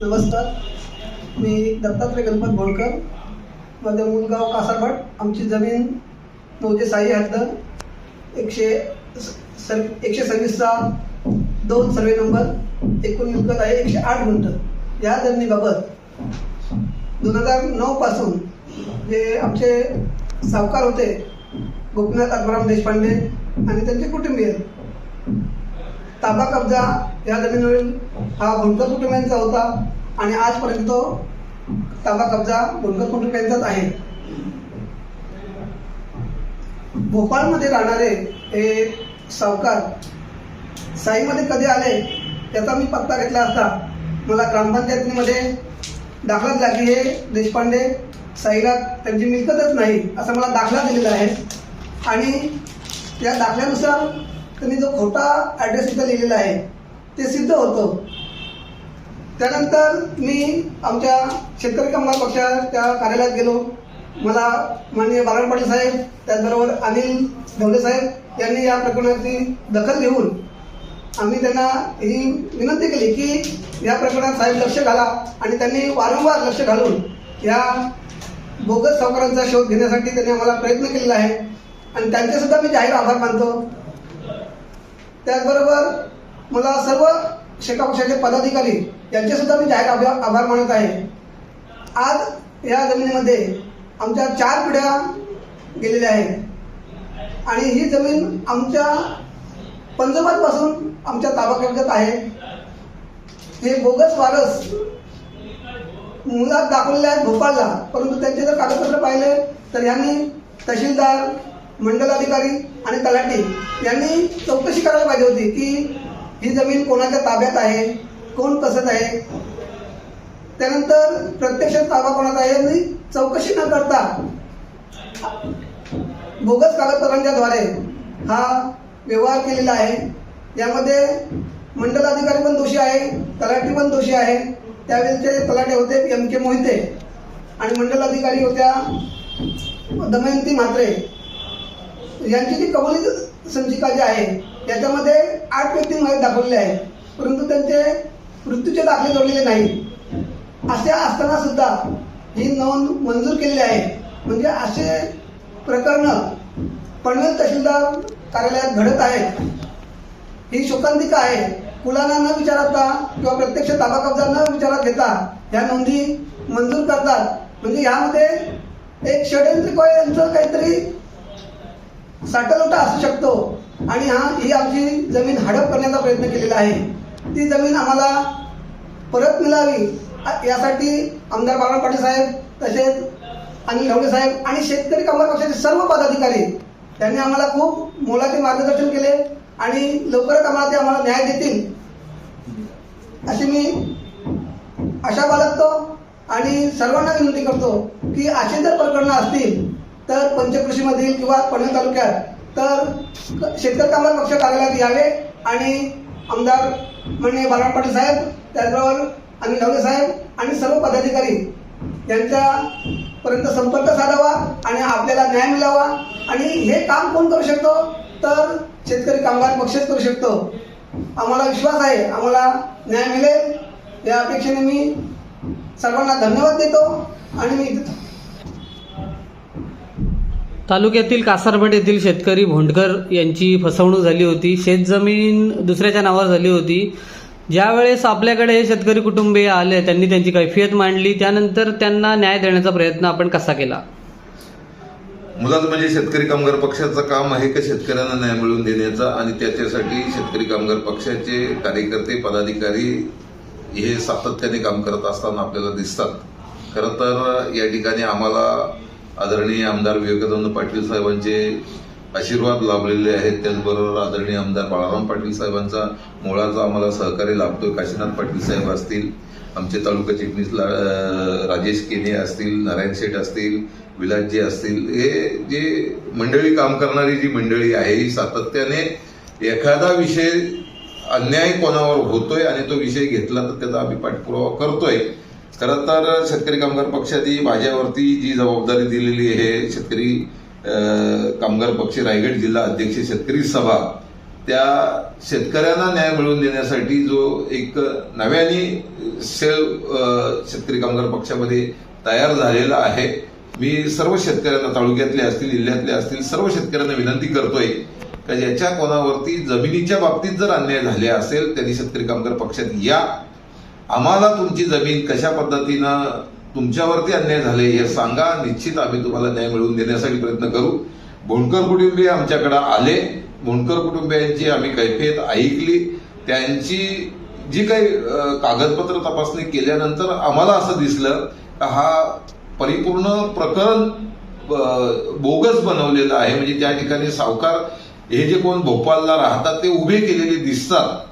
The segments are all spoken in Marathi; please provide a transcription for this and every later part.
नमस्कार. मी दत्तात्रय गणपत भोळकर माझं मूळ गाव आमची जमीन नऊशे साई हद्द एकशे स- सर एकशे सव्वीसचा दोन सर्वे नंबर. एकूण मिळकत आहे एकशे आठ गुंठ. या जमिनीबाबत दोन हजार नऊपासून जे आमचे सावकार होते गोपीनाथ अकबराम देशपांडे आणि त्यांचे कुटुंबीय ताबा कब्जा या जमिनीवरील हा भुंकर कुटुंबियांचा होता आणि आजपर्यंत तो ताबा कब्जा भुंकर कुटुंबियांचाच आहे. भोपाळमध्ये राहणारे हे सावकार साईमध्ये कधी आले त्याचा मी पत्ता घेतला असता. मला ग्रामपंचायतीमध्ये दाखला दिला की हे देशपांडे साईला त्यांची मिळकतच नाही असा मला दाखला दिलेला आहे. आणि त्या दाखल्यानुसार त्यांनी जो खोटा ॲड्रेस इथं लिहिलेला आहे ते सिद्ध होतं. त्यानंतर मी आमच्या शेतकरी कामगार पक्षाच्या कार्यालयात गेलो. मला माननीय बालन पाटील साहेब त्याचबरोबर अनिल ढवले साहेब यांनी या प्रकरणाची दखल घेऊन आम्ही त्यांना ही विनंती केली की या प्रकरणात साहेब लक्ष घाला आणि त्यांनी वारंवार लक्ष घालून या बोगस सावकारांचा शोध घेण्यासाठी त्यांनी आम्हाला प्रयत्न केलेला आहे. आणि त्यांचे सुद्धा मी जाहीर आभार मानतो. त्याचबरोबर मला सर्व शेका पक्षाचे पदाधिकारी यांचे सुद्धा मी जाहीर आभार आभार मानत आहे. आज या जमिनीमध्ये आमच्या चार पिढ्या गेलेल्या आहेत. आणि ही जमीन आमच्या पंजोबांपासून आमच्या ताबा आहे. हे बोगस वारस मुलात दाखवलेले आहेत भोपाळला. परंतु त्यांचे जर कागदपत्र पाहिले तर यांनी तहसीलदार मंडलाधिकारी आणि तलाठी यांनी चौकशी करायला पाहिजे होती की ही जमीन कोणाच्या ताब्यात आहे कोण कसं आहे? त्यानंतर प्रत्यक्ष ताबा कोणाचा आहे चौकशी न करता बोगस कागदपत्रांच्या द्वारे हा व्यवहार केलेला आहे. यामध्ये मंडलाधिकारी पण दोषी आहे तलाठी पण दोषी आहे. त्यावेळेचे तलाठी होते एम के मोहिते आणि मंडलाधिकारी होत्या दमयंती म्हात्रे. यांची जी कबुली संचिका जी आहे त्याच्यामध्ये आठ व्यक्ती माहीत दाखवलेले आहे परंतु त्यांचे मृत्यूचे दाखले जोडलेले नाही. असे असताना सुद्धा ही नोंद मंजूर केलेली आहे. म्हणजे असे प्रकरण पनवेल तहसीलदार कार्यालयात घडत आहेत. ही शोकांतिका आहे. कुलांना न विचारता किंवा प्रत्यक्ष ताबा कब्जा न विचारात घेता या नोंदी मंजूर करतात. म्हणजे यामध्ये एक षडयंत्रिक यांचं काहीतरी साठलोटा असू शकतो. आणि हा ही आमची जमीन हडप करण्याचा प्रयत्न केलेला आहे. ती जमीन आम्हाला परत मिळावी यासाठी आमदार बाळा पाटील साहेब तसेच अनिल ढवळे साहेब आणि शेतकरी कामगार पक्षाचे सर्व पदाधिकारी त्यांनी आम्हाला खूप मोलाचे मार्गदर्शन केले आणि लवकरच आम्हाला ते आम्हाला न्याय देतील. अशी मी आशा बाळगतो आणि सर्वांना विनंती करतो की असे जर प्रकरणं असतील तर पंचकृषीमधील किंवा पनवेल तालुक्यात तर शेतकरी कामगार पक्ष कार्यालयात यावे आणि आमदार माननीय बाळाराम पाटील साहेब त्याचबरोबर अनिल ढवळे साहेब आणि सर्व पदाधिकारी यांच्यापर्यंत संपर्क साधावा आणि आपल्याला न्याय मिळावा. आणि हे काम कोण करू शकतो? तर शेतकरी कामगार पक्षच करू शकतो. आम्हाला विश्वास आहे आम्हाला न्याय मिळेल. या अपेक्षेने मी सर्वांना धन्यवाद देतो आणि मी तालुक्यातील कासारभट येथील शेतकरी भोंडकर यांची फसवणूक झाली होती. शेतजमीन दुसऱ्याच्या नावावर झाली होती. ज्यावेळेस आपल्याकडे हे शेतकरी कुटुंबीय आले त्यांनी त्यांची कैफियत मांडली. त्यानंतर त्यांना न्याय देण्याचा प्रयत्न आपण कसा केला? मुळात म्हणजे शेतकरी कामगार पक्षाचं काम आहे का शेतकऱ्यांना न्याय मिळवून देण्याचा? आणि त्याच्यासाठी शेतकरी कामगार पक्षाचे कार्यकर्ते पदाधिकारी हे सातत्याने काम करत असताना आपल्याला दिसतात. खरं तर या ठिकाणी आम्हाला आदरणीय आमदार विवेकानंद पाटील साहेबांचे आशीर्वाद लाभलेले आहेत. त्याचबरोबर आदरणीय आमदार बाळाराम पाटील साहेबांचा मुळाचा आम्हाला सहकार्य लाभतोय. काशीनाथ पाटील साहेब असतील आमचे तालुका चिटणीस ला- राजेश केने असतील नारायण शेठ असतील विलासजी असतील हे जे मंडळी काम करणारी जी मंडळी आहे ही सातत्याने एखादा विषय अन्याय कोणावर होतोय आणि तो विषय घेतला तर त्याचा आम्ही पाठपुरावा करतोय. खरं तर शेतकरी कामगार पक्षाची माझ्यावरती जी जबाबदारी दिलेली आहे शेतकरी कामगार पक्ष रायगड जिल्हा अध्यक्ष शेतकरी सभा त्या शेतकऱ्यांना न्याय मिळवून देण्यासाठी जो एक नव्याने सेल शेतकरी कामगार पक्षामध्ये तयार झालेला आहे. मी सर्व शेतकऱ्यांना तालुक्यातले असतील जिल्ह्यातले असतील सर्व शेतकऱ्यांना विनंती करतोय का ज्याच्या कोणावरती जमिनीच्या बाबतीत जर अन्याय झाले असेल त्यांनी शेतकरी कामगार पक्षात या. आम्हाला तुमची जमीन कशा पद्धतीनं तुमच्यावरती अन्याय झाले हे सांगा. निश्चित आम्ही तुम्हाला न्याय मिळवून देण्यासाठी प्रयत्न करू. भोंडकर कुटुंबीय आमच्याकडे आले. भोंडकर कुटुंबियांची आम्ही कैफियत ऐकली. त्यांची जी काही कागदपत्र तपासणी केल्यानंतर आम्हाला असं दिसलं हा परिपूर्ण प्रकरण बोगस बनवलेलं आहे. म्हणजे त्या ठिकाणी सावकार हे जे कोण भोपाळला राहतात ते उभे केलेले दिसतात.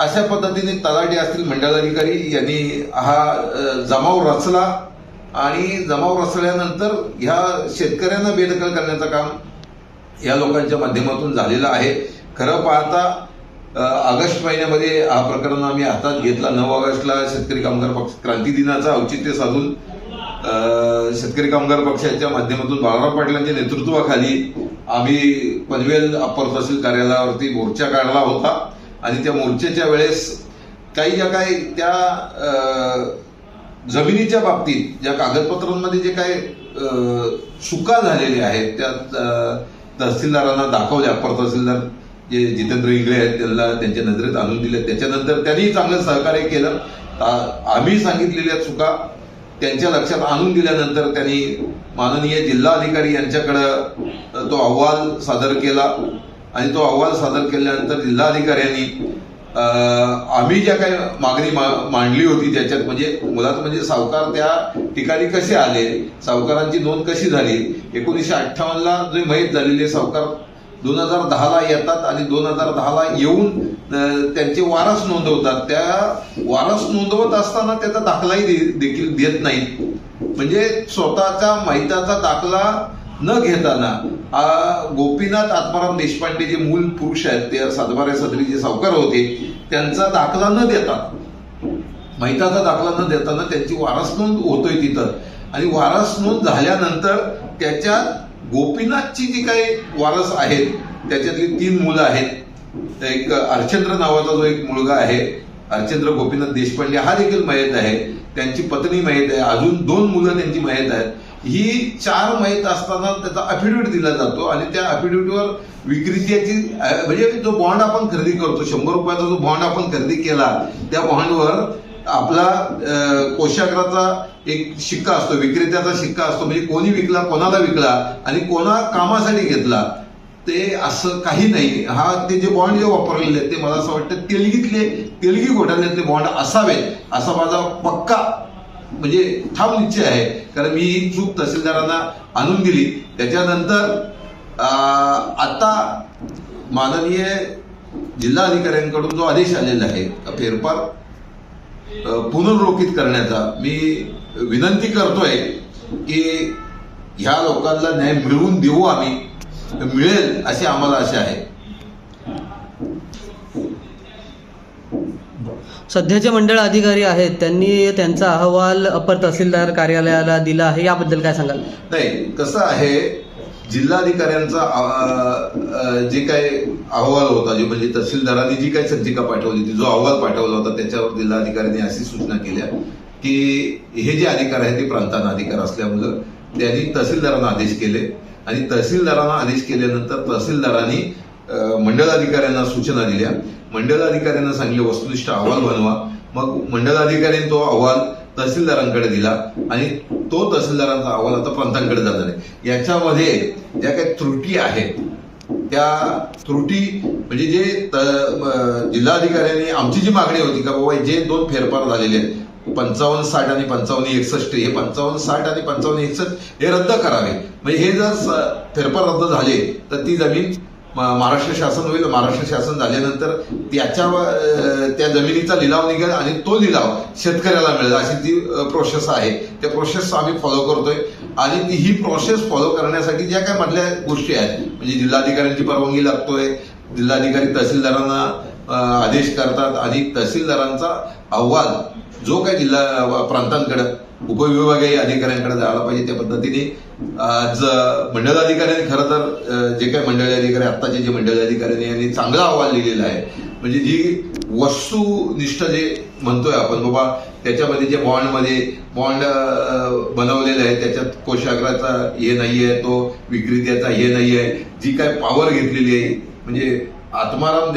अशा पद्धतीने तलाठी असतील मंडलाधिकारी यांनी हा जमाव रचला आणि जमाव रचल्यानंतर ह्या शेतकऱ्यांना बेदखल करण्याचं काम या लोकांच्या माध्यमातून झालेलं आहे. खरं पाहता ऑगस्ट महिन्यामध्ये हा प्रकरण आम्ही हातात घेतला. नऊ ऑगस्टला शेतकरी कामगार पक्ष क्रांती दिनाचं औचित्य साधून शेतकरी कामगार पक्षाच्या माध्यमातून बाळाराम पाटलांच्या नेतृत्वाखाली आम्ही पनवेल अप्पर तहसील कार्यालयावरती मोर्चा काढला होता. आणि त्या मोर्चेच्या वेळेस काही ज्या काही त्या जमिनीच्या बाबतीत ज्या कागदपत्रांमध्ये जे काही चुका झालेल्या आहेत त्या तहसीलदारांना दाखवल्या. अप्पर तहसीलदार जे जितेंद्र इंगळे आहेत त्यांना त्यांच्या नजरेत आणून दिले. त्याच्यानंतर त्यांनी चांगलं सहकार्य केलं. आम्ही सांगितलेल्या चुका त्यांच्या लक्षात आणून दिल्यानंतर त्यांनी माननीय जिल्हाधिकारी यांच्याकडं तो अहवाल सादर केला. आणि तो अहवाल सादर केल्यानंतर जिल्हाधिकाऱ्यांनी आम्ही ज्या काही मागणी मांडली होती त्याच्यात म्हणजे मुळात म्हणजे सावकार त्या ठिकाणी कसे आले सावकारांची नोंद कशी झाली एकोणीसशे अठ्ठावन्नला जे मयत झालेले सावकार दोन हजार दहाला येतात आणि दोन हजार दहाला येऊन त्यांचे वारस नोंदवतात. त्या वारस नोंदवत असताना त्याचा दाखलाही दे- देखील देत नाहीत. म्हणजे स्वतःचा माहिताचा दाखला न घेताना गोपीनाथ आत्माराम देशपांडे जे मूल पुरुष आहेत ते सातबाऱ्या सदरी जे सावकार होते त्यांचा दाखला न देता महिताचा दाखला न देताना त्यांची वारस नोंद होतोय तिथं. आणि वारस नोंद झाल्यानंतर त्याच्यात गोपीनाथची जी काही वारस आहेत त्याच्यातली तीन मुलं आहेत. एक अर्चंद्र नावाचा जो एक मुलगा आहे अर्चंद्र गोपीनाथ देशपांडे हा देखील मयत आहे. त्यांची पत्नी मयत आहे. अजून दोन मुलं त्यांची मयत आहेत. ही चार माहीत असताना त्याचा अफिडेविट दिला जातो आणि त्या अफिडेविटवर विक्रेत्याची म्हणजे जो बॉन्ड आपण खरेदी करतो. शंभर रुपयाचा जो बॉन्ड आपण खरेदी केला त्या बॉन्डवर आपला कोशाग्राचा एक शिक्का असतो विक्रेत्याचा शिक्का असतो. म्हणजे कोणी विकला कोणाला विकला आणि कोणा कामासाठी घेतला ते असं काही नाही. हा ते जे बॉन्ड जे वापरलेले आहेत ते मला असं वाटतं तेलगीतले तेलगी घोटाळ्यातले बॉन्ड असावेत असा माझा पक्का म्हणजे ठाम निश्चय आहे. कारण मी ही चूक तहसीलदारांना आणून दिली. त्याच्यानंतर आता माननीय जिल्हाधिकाऱ्यांकडून जो आदेश आलेला आहे फेरफार अं, पुनर्रोखित करण्याचा मी विनंती करतोय की ह्या लोकांना न्याय मिळवून देऊ आम्ही. मिळेल अशी आम्हाला आशा आहे. सध्याचे मंडळ अधिकारी आहेत त्यांनी त्यांचा अहवाल अपर तहसीलदार कार्यालयाला दिला आहे याबद्दल काय सांगाल? नाही कसं आहे जिल्हाधिकाऱ्यांचा जे काय अहवाल होता जे म्हणजे तहसीलदारांनी जी काही संचिका पाठवली होती जो अहवाल पाठवला होता त्याच्यावर जिल्हाधिकाऱ्यांनी अशी सूचना केल्या की हे जे अधिकार आहेत ते प्रांतांना अधिकार असल्यामुळं त्यांनी तहसीलदारांना आदेश केले. आणि तहसीलदारांना आदेश केल्यानंतर तहसीलदारांनी मंडळ अधिकाऱ्यांना सूचना दिल्या मंडल अधिकाऱ्यांना सांगले वस्तुनिष्ठ अहवाल बनवा. मग मंडल अधिकाऱ्यांनी तो अहवाल तहसीलदारांकडे दिला आणि तो तहसीलदारांचा अहवाल आता पंथांकडे जाणार आहे. याच्यामध्ये ज्या काही त्रुटी आहेत त्या त्रुटी म्हणजे जे त- जिल्हाधिकाऱ्यांनी आमची जी मागणी होती का बाबा जे दोन फेरफार झालेले आहेत पंचावन्न साठ आणि पंचावन्न एकसष्ट हे पंचावन्न साठ आणि पंचावन्न एकसष्ट हे रद्द करावे. म्हणजे हे जर स- फेरफार रद्द झाले तर ती जमीन महाराष्ट्र शासन होईल महाराष्ट्र शासन झाल्यानंतर त्याच्या त्या जमिनीचा लिलाव निघेल आणि तो लिलाव शेतकऱ्याला मिळेल अशी ती प्रोसेस आहे. त्या प्रोसेस आम्ही फॉलो करतोय. आणि ती ही प्रोसेस फॉलो करण्यासाठी ज्या काय मधल्या गोष्टी आहेत म्हणजे जिल्हाधिकाऱ्यांची परवानगी लागतोय जिल्हाधिकारी तहसीलदारांना आदेश करतात आणि तहसीलदारांचा अहवाल जो काही जिल्हा प्रांतांकडे उपविभागीय अधिकाऱ्यांकडे जायला पाहिजे त्या पद्धतीने. आज मंडळाधिकाऱ्यांनी खरं तर जे काही मंडळी अधिकारी आत्ताचे जे मंडळी अधिकाऱ्यांनी यांनी चांगला अहवाल लिहिलेला आहे म्हणजे जी वस्तुनिष्ठ जे म्हणतोय आपण बाबा त्याच्यामध्ये जे बॉन्डमध्ये बॉन्ड बनवलेले आहे त्याच्यात कोशाग्राचा हे नाही आहे तो विक्रेत्याचा हे नाही आहे जी काय पॉवर घेतलेली आहे म्हणजे आत्माराम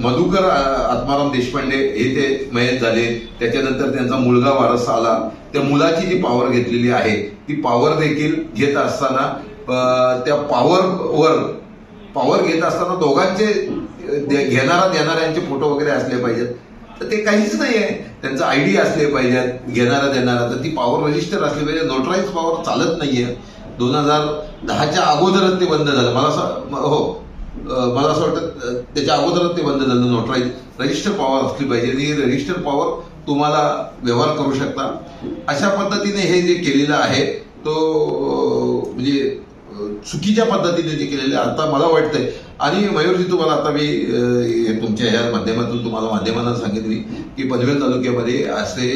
मधुकर आत्माराम देशपांडे हे ते मयत झाले त्याच्यानंतर त्यांचा मुलगा वारस आला त्या मुलाची जी पॉवर घेतलेली आहे ती पॉवर देखील घेत असताना त्या पॉवरवर पॉवर घेत असताना दोघांचे दे- घेणारा देणाऱ्यांचे फोटो वगैरे असले पाहिजेत. तर ते काहीच नाही आहे त्यांचं आय डी असले पाहिजेत घेणारा देणारा. तर ती पॉवर रजिस्टर असली पाहिजे. नोटराईज पॉवर चालत नाही आहे दोन हजार दहाच्या अगोदरच ते बंद झालं. मला असं हो. मला असं वाटतं त्याच्या अगोदरच ते बंद झालं. नोटराईज रजिस्टर पॉवर असली पाहिजे. आणि रजिस्टर पॉवर तुम्हाला व्यवहार करू शकता. अशा पद्धतीने हे जे केलेलं आहे तो म्हणजे चुकीच्या पद्धतीने जे केलेलं आहे आता मला वाटतंय. आणि मयूरजी तुम्हाला आता मी तुमच्या ह्या माध्यमातून तुम्हाला माध्यमांना सांगितली की पनवेल तालुक्यामध्ये असे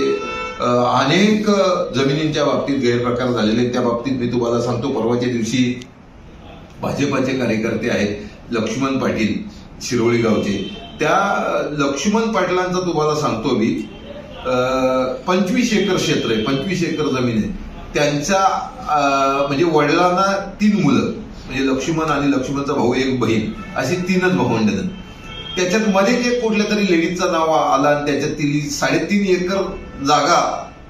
अनेक जमिनींच्या बाबतीत गैरप्रकार झालेले आहेत. त्या बाबतीत मी तुम्हाला सांगतो परवाच्या दिवशी भाजपाचे कार्यकर्ते आहेत लक्ष्मण पाटील शिरोळी गावचे. त्या लक्ष्मण पाटलांचा तुम्हाला सांगतो मी पंचवीस एकर क्षेत्र आहे पंचवीस एकर जमीन आहे. त्यांच्या म्हणजे वडिलांना तीन मुलं म्हणजे लक्ष्मण आणि लक्ष्मणचा भाऊ एक बहीण अशी तीनच भावंड त्याच्यात मध्ये जे कुठल्या तरी लेडीजचा नाव आला आणि त्याच्यात तिली साडेतीन एकर जागा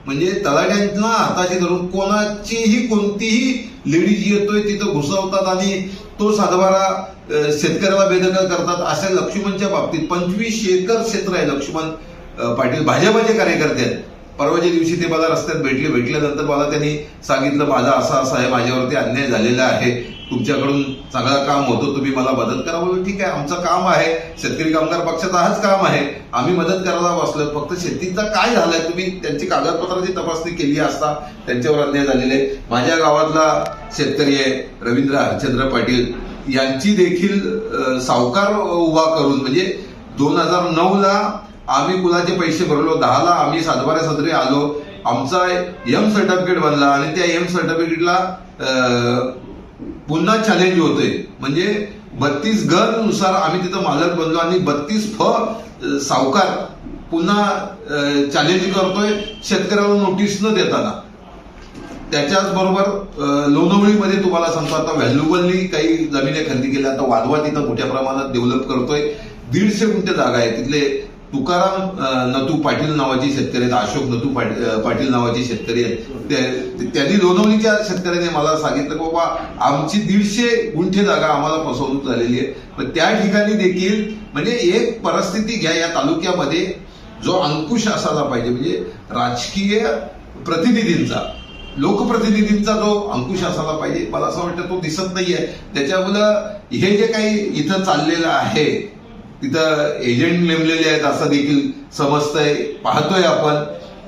म्हणजे तलाट्यांना हाताशी धरून कोणाचीही कोणतीही लेडीज येतोय तिथं घुसवतात आणि तो सातबारा शेतकऱ्याला बेदखल करतात अशा लक्ष्मणच्या बाबतीत. पंचवीस एकर क्षेत्र आहे लक्ष्मण. पाटील भाजपाचे कार्यकर्ते आहेत. परवाच्या दिवशी ते मला रस्त्यात भेटले. भेटल्यानंतर मला त्यांनी सांगितलं माझा असा असा आहे माझ्यावरती अन्याय झालेला आहे. तुमच्याकडून चांगलं काम होतं तुम्ही मला मदत करा. म्हणून ठीक आहे आमचं काम आहे. शेतकरी कामगार पक्षाचं हाच काम आहे. आम्ही मदत करायला बसलो फक्त शेतीचं काय झालंय तुम्ही त्यांची कागदपत्राची तपासणी केली असता त्यांच्यावर अन्याय झालेले. माझ्या गावातला शेतकरी आहे रवींद्र हरचंद्र पाटील. यांची देखील सावकार उभा करून म्हणजे दोन हजार नऊला आम्ही कुलाचे पैसे भरलो? दहाला आम्ही सातबाऱ्या सदरी आलो. आमचा एम सर्टिफिकेट बनला आणि त्या एम सर्टिफिकेटला पुन्हा चॅलेंज होते म्हणजे बत्तीस ग नुसार आम्ही तिथं मालक बनलो आणि बत्तीस फ सावकार पुन्हा चॅलेंज करतोय शेतकऱ्याला नोटीस न देताना. त्याच्याच बरोबर लोणावळीमध्ये तुम्हाला सांगतो आता व्हॅल्युबलनी काही जमिनी खरेदी केल्या. आता वादवा तिथं मोठ्या प्रमाणात डेव्हलप करतोय. दीडशे गुंठे जागा आहे तिथले तुकाराम नतू पाटील नावाचे शेतकरी आहेत अशोक नतू पाटील पाटील नावाचे शेतकरी आहेत. ते- त्यांनी लोणवलीच्या शेतकऱ्याने मला सांगितलं की बाबा आमची दीडशे गुंठे जागा आम्हाला फसवणूक झालेली आहे. पण त्या ठिकाणी देखील म्हणजे एक परिस्थिती घ्या या तालुक्यामध्ये जो अंकुश असायला पाहिजे म्हणजे राजकीय प्रतिनिधींचा लोकप्रतिनिधींचा जो अंकुश असायला पाहिजे मला असं वाटतं तो दिसत नाहीये. त्याच्यामुळं हे जे काही इथं चाललेलं आहे तिथं एजंट नेमलेले आहेत असं देखील समजतंय पाहतोय आपण.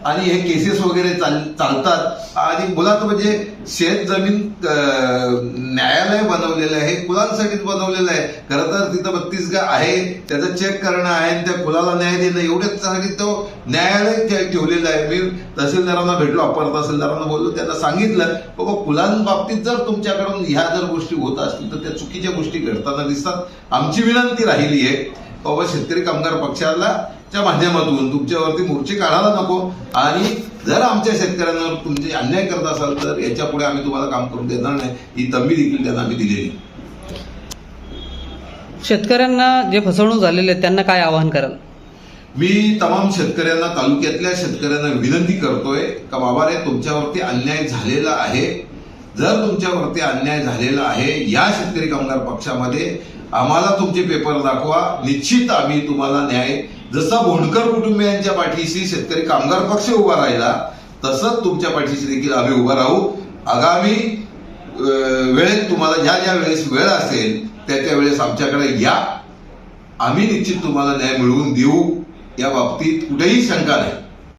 आणि हे केसेस वगैरे चाल चालतात. आणि मुलात म्हणजे शेत जमीन न्यायालय बनवलेलं आहे कुलांसाठीच बनवलेलं आहे. खरं तर तिथं बत्तीस गा आहे त्याचं चेक करणं आहे आणि त्या कुलाला न्याय देणं एवढ्यासाठी तो न्यायालय ठे- ठेवलेलं आहे. मी तहसीलदारांना भेटलो अपर तहसीलदारांना बोललो त्यांना सांगितलं बाबा कुलांबाबतीत जर तुमच्याकडून ह्या जर गोष्टी होत असतील तर त्या चुकीच्या गोष्टी घडताना दिसतात. आमची विनंती राहिली आहे बाबा शेतकरी कामगार पक्षाला च्या माध्यमातून तुमच्यावरती मोर्चे काढायला नको. आणि जर आमच्या शेतकऱ्यांवर तुमचे अन्याय करत असाल तर याच्यापुढे आम्ही तुम्हाला काम करून देणार नाही. ही तंबी देखील त्यांना आम्ही दिलेली. शेतकऱ्यांना जे फसवणूक झालेले आहेत त्यांना काय आवाहन कराल? मी तमाम शेतकऱ्यांना तालुक्यातल्या शेतकऱ्यांना विनंती करतोय का बाबा रे तुमच्यावरती अन्याय झालेला आहे. जर तुमच्यावरती अन्याय झालेला आहे या शेतकरी कामगार पक्षामध्ये आम्हाला तुमचे पेपर दाखवा. निश्चित आम्ही तुम्हाला न्याय. जसा भोंडकर कुटुंबियांच्या पाठीशी शेतकरी कामगार पक्ष उभा राहिला तसंच तुमच्या पाठीशी देखील आम्ही उभा राहू. आगामी वेळेत तुम्हाला ज्या ज्या वेळेस वेळ असेल त्या त्या वेळेस आमच्याकडे या. आम्ही निश्चित तुम्हाला न्याय मिळवून देऊ. या बाबतीत कुठेही शंका नाही.